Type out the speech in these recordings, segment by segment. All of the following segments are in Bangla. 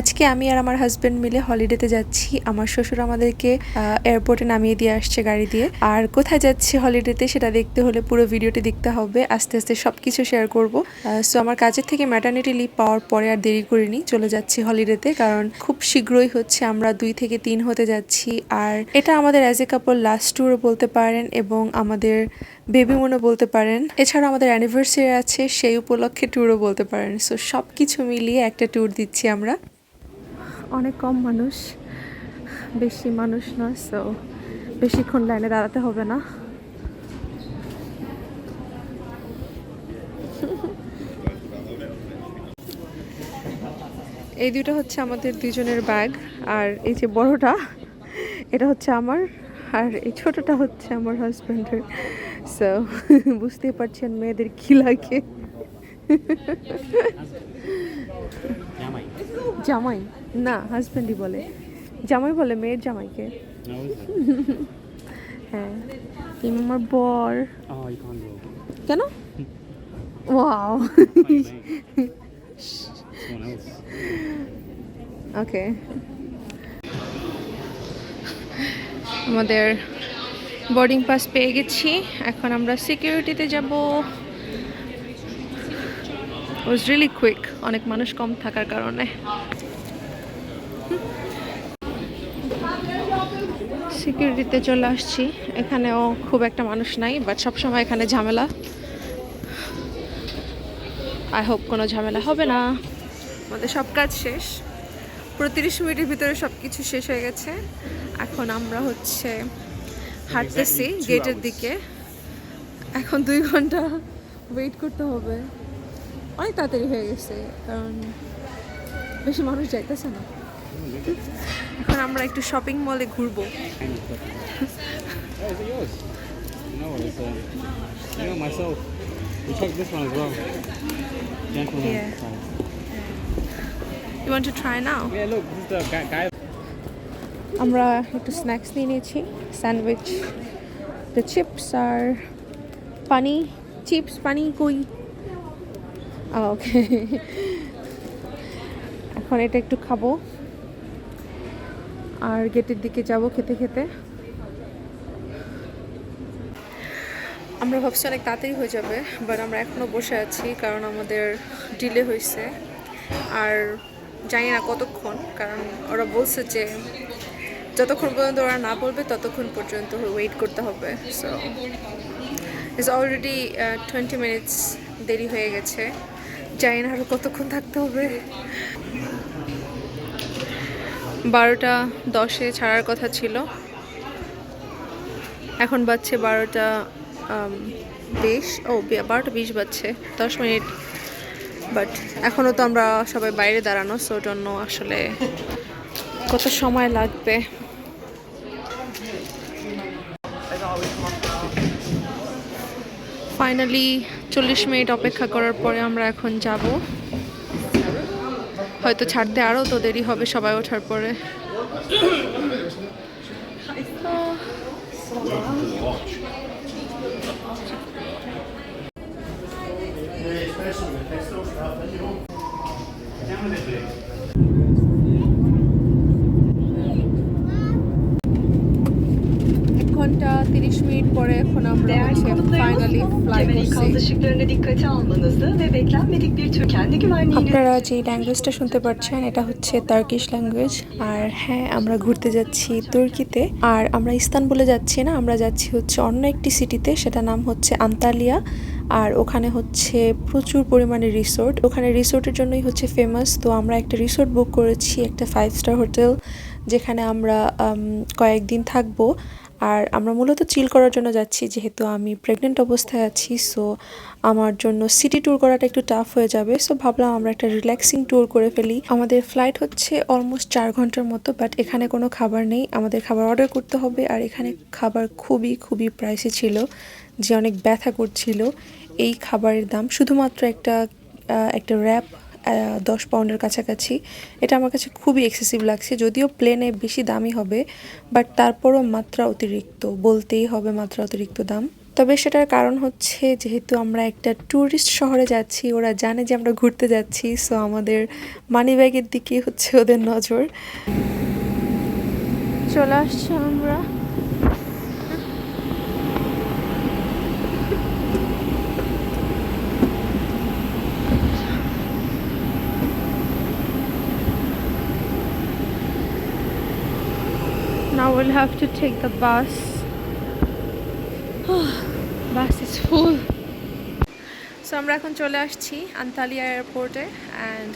আজকে আমি আর আমার হাজবেন্ড মিলে হলিডেতে যাচ্ছি। আমার শ্বশুর আমাদেরকে এয়ারপোর্টে নামিয়ে দিয়ে আসছে গাড়ি দিয়ে। আর কোথায় যাচ্ছি হলিডেতে সেটা দেখতে হলে পুরো ভিডিওটি দেখতে হবে। আস্তে আস্তে সব কিছু শেয়ার করব সো আমার কাজের থেকে ম্যাটার্নিটি লিভ পাওয়ার পরে আর দেরি করিনি, চলে যাচ্ছি হলিডেতে কারণ খুব শীঘ্রই হচ্ছে, আমরা দুই থেকে তিন হতে যাচ্ছি। আর এটা আমাদের অ্যাজ এ কাপল লাস্ট ট্যুরও বলতে পারেন এবং আমাদের বেবি মনে বলতে পারেন। এছাড়া আমাদের অ্যানিভার্সারি আছে, সেই উপলক্ষে ট্যুরও বলতে পারেন। সো সব কিছু মিলিয়ে একটা ট্যুর দিচ্ছি আমরা। অনেক কম মানুষ, বেশি মানুষ নয় সো বেশিক্ষণ লাইনে দাঁড়াতে হবে না। এই দুটো হচ্ছে আমাদের দুজনের ব্যাগ আর এই যে বড়টা, এটা হচ্ছে আমার, আর এই ছোটটা হচ্ছে আমার হাজব্যান্ডের সো বুঝতেই পারছেন মেয়েদের কী লাগে। জামাই। না হাজব্যান্ডই বলে। জামাই বলে, মেয়ের জামাইকে। হ্যাঁ আমার বর. কেন? ওয়াও। ওকে। আমাদের বোর্ডিং পাস পেয়ে গেছি। এখন আমরা সিকিউরিটিতে যাব। ওয়াজ রিয়েলি কুইক অনেক মানুষ কম থাকার কারণে। সিকিউরিটিতে চলে আসছি। এখানেও খুব একটা মানুষ নাই বাট সবসময় এখানে ঝামেলা। আই হোপ কোনো ঝামেলা হবে না। আমাদের সব কাজ শেষ। পুরো তিরিশ মিনিটের ভিতরে সব কিছু শেষ হয়ে গেছে। এখন আমরা হচ্ছে হাঁটতেছি গেটের দিকে। এখন দুই ঘণ্টা ওয়েট করতে হবে। অনেক তাড়াতাড়ি হয়ে গেছে কারণ বেশি মানুষ যাইতেছে না। এখন আমরা একটু শপিং মলে ঘুরবো. Oh, uh, the. আমরা একটু স্ন্যাক্স নিয়ে নিয়েছি স্যান্ডউইচ দ্য চিপস আর পানি চিপস পানি কই ওকে এখন এটা একটু খাব আর গেটের দিকে যাব খেতে খেতে। আমরা ভাবছি অনেক তাড়াতাড়ি হয়ে যাবে বাট আমরা এখনও বসে আছি কারণ আমাদের ডিলে হয়েছে। আর জানি না কতক্ষণ, কারণ ওরা বলছে যে যতক্ষণ পর্যন্ত ওরা না বলবে, ততক্ষণ পর্যন্ত ওয়েট করতে হবে। So it's already twenty minutes দেরি হয়ে গেছে। জানি না আরও কতক্ষণ থাকতে হবে। বারোটা দশে ছাড়ার কথা ছিল। এখন বাজছে বারোটা বিশ, ও বারোটা বিশ বাজছে, দশ মিনিট। বাট এখনও তো আমরা সবাই বাইরে দাঁড়ানো সো জন্য আসলে কত সময় লাগবে। ফাইনালি চল্লিশ মিনিট অপেক্ষা করার পরে আমরা এখন যাব। হয়তো ছাড়তে আরও তো দেরি হবে সবাই ওঠার পরে। এক ঘণ্টা তিরিশ মিনিট পরে ışıklarını dikkate almanızı ve beklenmedik bir tür kendi আপনারা যে ল্যাঙ্গুয়েজটা শুনতে পাচ্ছেন এটা হচ্ছে তার্কিশ ল্যাঙ্গুয়েজ আর হ্যাঁ আমরা ঘুরতে যাচ্ছি তুর্কিতে। আর আমরা ইস্তানবুলে যাচ্ছি না আমরা যাচ্ছি হচ্ছে অন্য একটি সিটিতে সেটা নাম হচ্ছে আন্তালিয়া। আর ওখানে হচ্ছে প্রচুর পরিমাণে রিসোর্ট ওখানে রিসোর্টের জন্যই হচ্ছে ফেমাস তো আমরা একটা রিসোর্ট বুক করেছি একটা ফাইভ স্টার হোটেল যেখানে আমরা কয়েকদিন থাকব। আর আমরা মূলত চিল করার জন্য যাচ্ছি, যেহেতু আমি প্রেগনেন্ট অবস্থায় আছি সো আমার জন্য সিটি ট্যুর করাটা একটু টাফ হয়ে যাবে। সো ভাবলাম আমরা একটা রিল্যাক্সিং ট্যুর করে ফেলি। আমাদের ফ্লাইট হচ্ছে অলমোস্ট চার ঘণ্টার মতো বাট এখানে কোনো খাবার নেই। আমাদের খাবার অর্ডার করতে হবে, আর এখানে খাবার খুবই খুবই প্রাইসে ছিল, যে অনেক ব্যথা করছিল। এই খাবারের দাম শুধুমাত্র একটা একটা র্যাপ দশ পাউন্ডের কাছাকাছি। এটা আমার কাছে খুবই এক্সেসিভ লাগছে, যদিও প্লেনে বেশি দামি হবে বাট তারপরও মাত্রা অতিরিক্ত, বলতেই হবে মাত্রা অতিরিক্ত দাম। তবে সেটার কারণ হচ্ছে, যেহেতু আমরা একটা ট্যুরিস্ট শহরে যাচ্ছি, ওরা জানে যে আমরা ঘুরতে যাচ্ছি সো আমাদের মানি ব্যাগের দিকে হচ্ছে ওদের নজর। চলে আসছি আমরা। We'll have to take the bus. bus is full. So আমরা এখন চলে আসছি আন্তালিয়া এয়ারপোর্টে and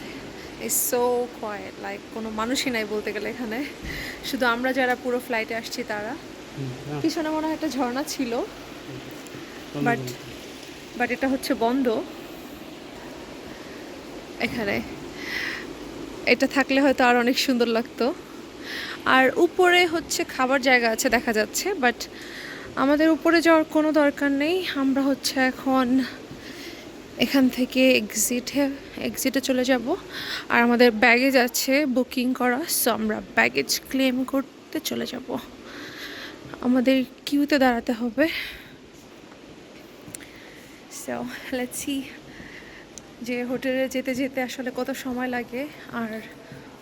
is so quiet like কোনো মানুষই নাই বলতে গেলে এখানে। শুধু আমরা যারা পুরো ফ্লাইটে আসছি তারা। পিছনে মনে হয় একটা ঝর্ণা ছিল। বাট বাট এটা হচ্ছে বন্ধ। এখানে। এটা থাকলে হয়তো আর অনেক সুন্দর লাগতো। আর উপরে হচ্ছে খাবার জায়গা আছে দেখা যাচ্ছে বাট আমাদের উপরে যাওয়ার কোনো দরকার নেই। আমরা হচ্ছে এখন এখান থেকে এক্সিটে এক্সিটে চলে যাব। আর আমাদের ব্যাগেজ আছে বুকিং করা সো আমরা ব্যাগেজ ক্লেম করতে চলে যাব। আমাদের কিউতে দাঁড়াতে হবে। সো লেটস যে হোটেলে যেতে যেতে আসলে কত সময় লাগে, আর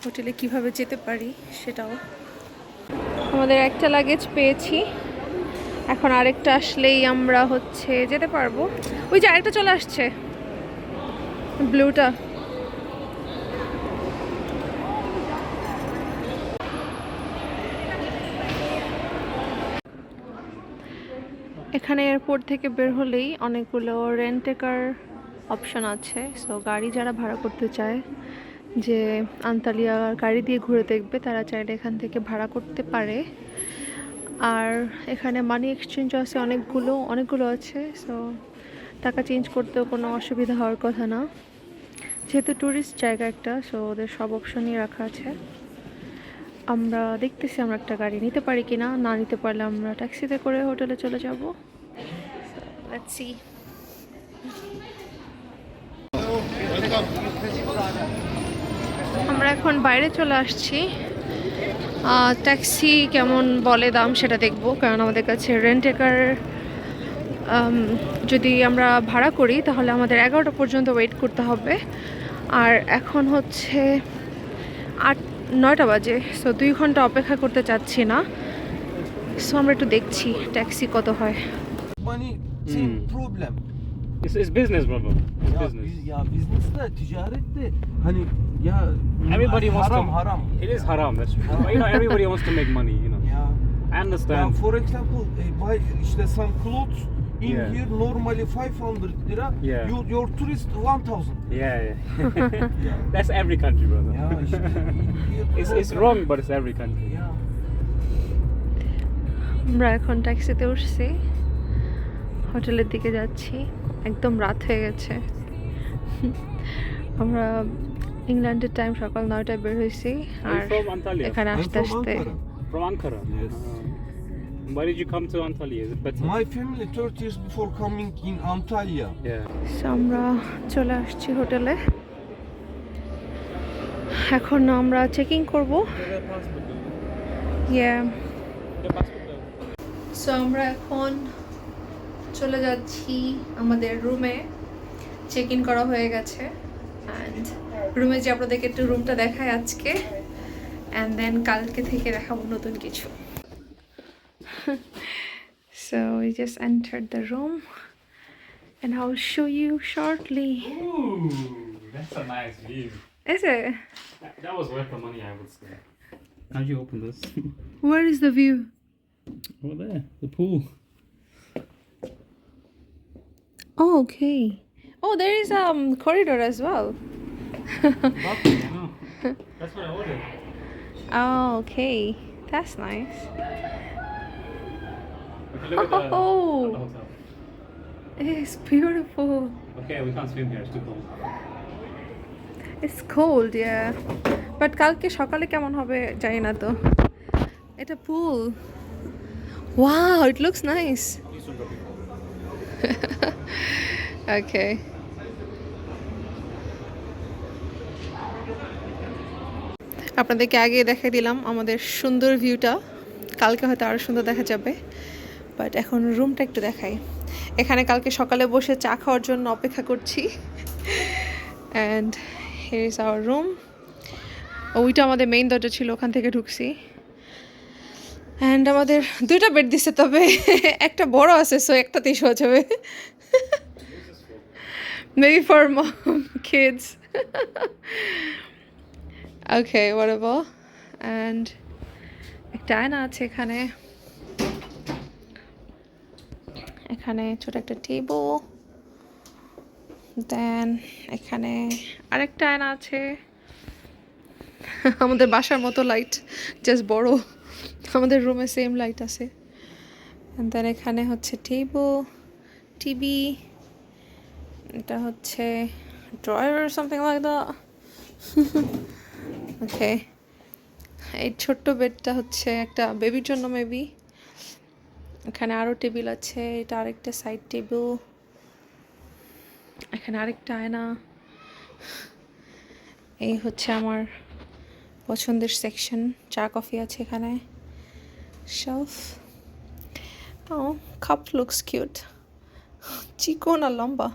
হোটেলে কীভাবে যেতে পারি সেটাও। আমাদের একটা লাগেজ পেয়েছি। এখন আরেকটা আসলেই আমরা হচ্ছে যেতে পারব। ওই যে আরেকটা চলে আসছে। ব্লুটা। এখানে এয়ারপোর্ট থেকে বের হলেই অনেকগুলো রেন্টেকার অপশন আছে। সো গাড়ি যারা ভাড়া করতে চায় যে আন্তালিয়া গাড়ি দিয়ে ঘুরে দেখবে, তারা চাইলে এখান থেকে ভাড়া করতে পারে। আর এখানে মানি এক্সচেঞ্জ আছে অনেকগুলো অনেকগুলো আছে সো টাকা চেঞ্জ করতেও কোনো অসুবিধা হওয়ার কথা না। যেহেতু ট্যুরিস্ট জায়গা একটা সো ওদের সব অপশনই রাখা আছে। আমরা দেখতেছি আমরা একটা গাড়ি নিতে পারি কি না না নিতে পারলে আমরা ট্যাক্সিতে করে হোটেলে চলে যাব। সি আমরা এখন বাইরে চলে আসছি। ট্যাক্সি কেমন বলে দাম সেটা দেখব কারণ আমাদের কাছে রেন্টেকার যদি আমরা ভাড়া করি তাহলে আমাদের এগারোটা পর্যন্ত ওয়েট করতে হবে। আর এখন হচ্ছে আট নয়টা বাজে সো দুই ঘণ্টা অপেক্ষা করতে চাচ্ছি না। সো আমরা একটু দেখছি ট্যাক্সি কত হয়। It's, it's business, brother. It's Ya, business. biz, ya business de ticaret de hani ya Everybody wants haram to. haram. It is haram. That's true. But you know, everybody wants to make money. You know. Ya I ben understand. for example eh, buy işte some clothes in Yeah. here normally 500 lira. Yeah. You, your tourist 1000. Yeah, yeah. That's every country, brother. Ya işte here it's it's problem. wrong, but it's every country. Ya আমরা এখন ট্যাক্সিতে উঠছি হোটেলের দিকে যাচ্ছি একদম রাত হয়ে গেছে। আমরা ইংল্যান্ডের টাইম সকাল নয়টায় বের হয়েছি আর এখানে আসতে আসতে um, Why did you come to Antalya? Is it better? My আমরা চলে আসছি হোটেলে। এখন আমরা চেকিং করব। ইয়া সো আমরা এখন চলে যাচ্ছি আমাদের রুমে চেক ইন করা হয়ে গেছে অ্যান্ড রুমে যে আপনাদেরকে একটু রুমটা দেখায় আজকে অ্যান্ড দেন কালকে থেকে দেখাবো নতুন কিছু So we just entered the room and I'll show you shortly. Ooh, that's a nice view. Is it? That, that was worth the money, I would say. How'd you open this? Where is the view? Over there, the pool. Oh, okay. Oh, there is a um, corridor as well. Oh, that's what I ordered. Oh, okay. That's nice. Okay, look at the, Oh. at the hotel. It's beautiful. Okay, we can't swim here, it's too cold. It's cold, yeah. But কালকে সকালে কেমন হবে জানি না তো এটা পুল Wow, it looks nice. Okay. আপনাদেরকে আগে দেখাই দিলাম আমাদের সুন্দর ভিউটা কালকে হয়তো আরও সুন্দর দেখা যাবে বাট এখন রুমটা একটু দেখাই। এখানে কালকে সকালে বসে চা খাওয়ার জন্য অপেক্ষা করছি। And here is our room ওইটা আমাদের মেইন দরজা ছিল, ওখান থেকে ঢুকছি। অ্যান্ড আমাদের দুইটা বেড দিছে, তবে একটা বড় আছে সো একটাতেই শোয়া যাবে। Maybe for mom kids okay whatever and একটা আয়না আছে এখানে। এখানে ছোট একটা টেবল দেন এখানে আরেকটা আয়না আছে। আমাদের বাসার মতো লাইট জাস্ট বড়। আমাদের রুমে সেম লাইট আছে। দেন এখানে হচ্ছে টেবল টিভি এটা হচ্ছে ড্রয়ার সামথিং লাইক ওকে এই ছোট্ট বেডটা হচ্ছে একটা বেবির জন্য মেবি এখানে আরও টেবিল আছে, এটা আরেকটা সাইড টেবিল এখানে আরেকটা আয়না। এই হচ্ছে আমার পছন্দের সেকশন চা কফি আছে এখানে। Shelf. Oh cup looks cute. চিকন আর লম্বা।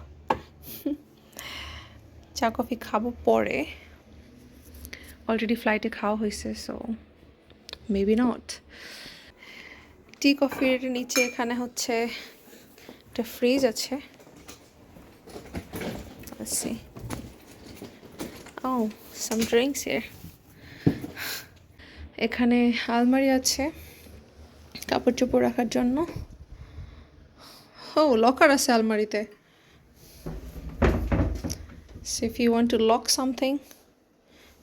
চা কফি খাব পরে। অলরেডি ফ্লাইটে খাওয়া হয়েছে সো মেবি নট টি কফির নিচে এখানে হচ্ছে একটা ফ্রিজ আছে. Oh, some drinks here. এখানে আলমারি আছে। কাপড় চোপড় রাখার জন্য। ও লকার আছে আলমারিতে। If you want to lock something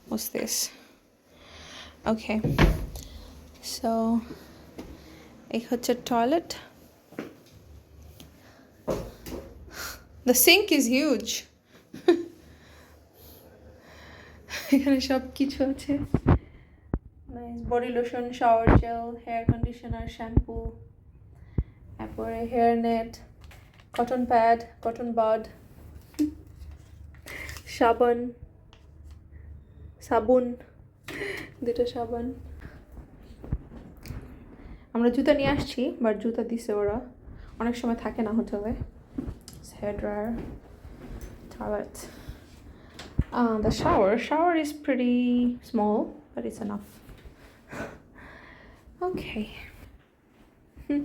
বুঝতেস okay so এই হচ্ছে toilet the sink is huge এখানে সব কিছু আছে। Body lotion shower gel hair conditioner shampoo তারপরে hair net cotton pad cotton bud সাবান সাবুন দুটো সাবান। আমরা জুতা নিয়ে আসছি বাট জুতা দিছে ওরা। অনেক সময় থাকে না হোটেলে। Dryer toilet uh, the shower shower is pretty small but it's enough okay.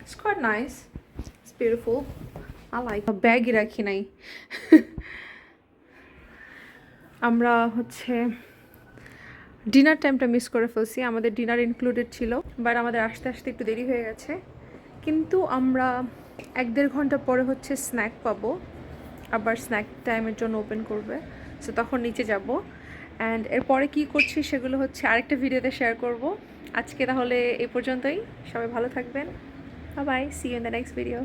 It's quite nice. It's beautiful. I like bag রাখি নাই আমরা হচ্ছে ডিনার টাইমটা মিস করে ফেলছি আমাদের ডিনার ইনক্লুডেড ছিল বাট আমাদের আসতে আসতে একটু দেরি হয়ে গেছে কিন্তু আমরা এক দেড় ঘণ্টা পরে হচ্ছে স্ন্যাক পাবো আবার স্ন্যাক টাইমের জন্য ওপেন করবে সো তখন নিচে যাব অ্যান্ড এরপরে কি করছি সেগুলো হচ্ছে আরেকটা ভিডিওতে শেয়ার করব। আজকে তাহলে এই পর্যন্তই। সবাই ভালো থাকবেন। Bye see you in the next video